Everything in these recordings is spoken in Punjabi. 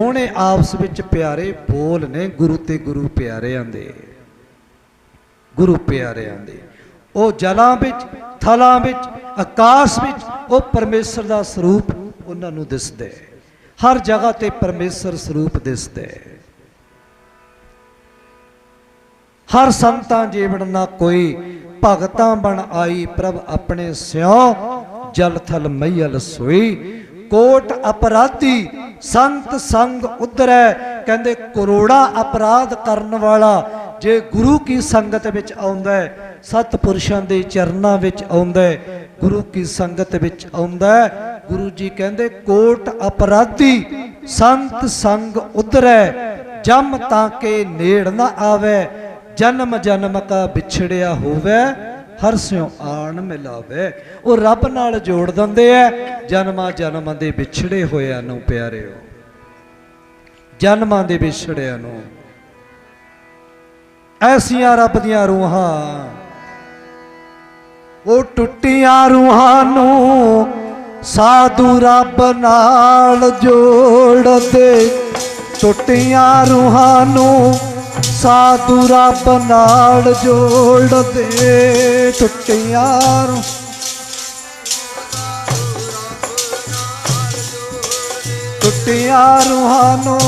ਉਹਨੇ ਆਪਸ ਵਿੱਚ ਪਿਆਰੇ ਬੋਲ ਨੇ, ਗੁਰੂ ਤੇ ਗੁਰੂ ਪਿਆਰਿਆਂ ਦੇ। ਗੁਰੂ ਪਿਆਰਿਆਂ ਦੇ। ਉਹ ਜਲਾਂ ਵਿੱਚ, ਥਲਾਂ ਵਿੱਚ, ਆਕਾਸ਼ ਵਿੱਚ, ਉਹ ਪਰਮੇਸ਼ਰ ਦਾ ਸਰੂਪ ਉਹਨਾਂ ਨੂੰ ਦਿਸਦਾ ਹੈ। ਹਰ ਜਗ੍ਹਾ ਤੇ ਪਰਮੇਸ਼ਰ ਸਰੂਪ ਦਿਸਦਾ ਹੈ। ਹਰ ਸੰਤਾਂ ਜੀਵਨ ਨਾ ਕੋਈ ਭਗਤਾਂ ਬਣ ਆਈ, ਪ੍ਰਭ ਆਪਣੇ ਸਿਉ ਜਲ ਥਲ ਮਈਲ ਸੋਈ, ਕੋਟ ਅਪਰਾਧੀ ਸੰਤ ਸੰਗ ਉਧਰੈ, ਕਹਿੰਦੇ ਕਰੋੜਾ ਅਪਰਾਧ ਕਰਨ ਵਾਲਾ ਜੇ ਗੁਰੂ ਕੀ ਸੰਗਤ ਵਿੱਚ ਆਉਂਦਾ ਹੈ, ਸਤਪੁਰਸ਼ਾਂ ਦੇ ਚਰਨਾਂ ਵਿੱਚ ਆਉਂਦਾ ਹੈ, ਗੁਰੂ ਕੀ ਸੰਗਤ ਵਿੱਚ ਆਉਂਦਾ ਹੈ, ਗੁਰੂ ਜੀ ਕਹਿੰਦੇ ਕੋਟ ਅਪਰਾਧੀ ਸੰਤ ਸੰਗ ਉਧਰੈ, ਜਮ ਤਾਂ ਕੇ ਨੇੜ ਨਾ ਆਵੇ, ਜਨਮ ਜਨਮ ਕਾ ਵਿਛੜਿਆ ਹੋਵੇ। ਹਰ ਸਿਉ ਆਣ ਮਿਲਾਵੇ। ਉਹ ਰੱਬ ਨਾਲ ਜੋੜ ਦਿੰਦੇ ਐ। ਜਨਮਾਂ ਜਨਮਾਂ ਦੇ ਵਿਛੜੇ ਹੋਇਆਂ ਨੂੰ ਪਿਆਰਿਓ। ਜਨਮਾਂ ਦੇ ਵਿਛੜਿਆਂ ਨੂੰ। ਐਸੀਆਂ ਰੱਬ ਦੀਆਂ ਰੂਹਾਂ। ਉਹ ਟੁੱਟੀਆਂ ਰੂਹਾਂ ਨੂੰ ਸਾਧੂ ਰੱਬ ਨਾਲ ਜੋੜਦੇ। ਟੁੱਟੀਆਂ ਰੂਹਾਂ ਨੂੰ ਸਾਧੂ ਰੱਬ ਨਾਲ ਜੋੜਦੇ ਟੁੱਟੀਆਂ ਰੂਹਾਂ ਟੁੱਟੀਆਂ ਰੂਹਾਂ ਨੂੰ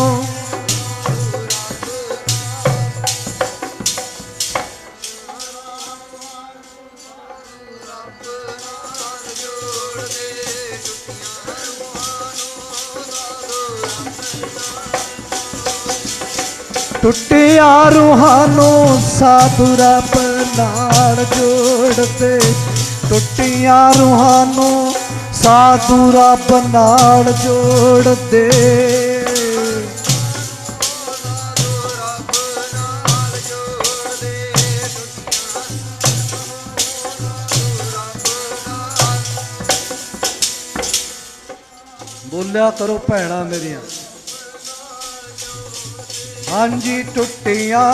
ਟੁੱਟਿਆ ਰੂਹਾਂ ਨੂੰ ਸਾਧੂ ਰੱਬ ਨਾਲ ਜੋੜਦੇ ਟੁੱਟੀਆਂ ਰੂਹਾਂ ਨੂੰ ਸਾਧੂ ਰੱਬ ਨਾਲ ਜੋੜਦੇ ਬੋਲਿਆ ਕਰੋ ਭੈਣਾ ਮੇਰੀਆਂ। ਹਾਂਜੀ ਟੁੱਟੀਆਂ।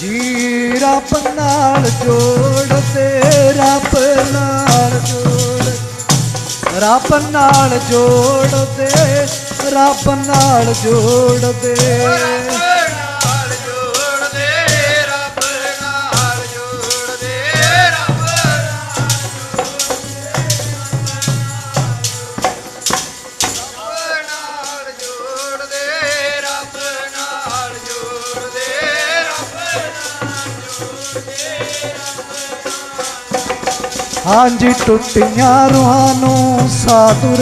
ਜੀ ਰੱਬ ਨਾਲ ਜੋੜਦੇ ਰੱਬ ਨਾਲ ਜੋੜ। ਰੱਬ ਨਾਲ ਜੋੜਦੇ ਰੱਬ ਨਾਲ ਜੋੜਦੇ ਨਾਲ ਹਾਂਜੀ ਟੁੱਟੀਆਂ ਰੂਹਾਂ ਨੂੰ ਸਾਧੂ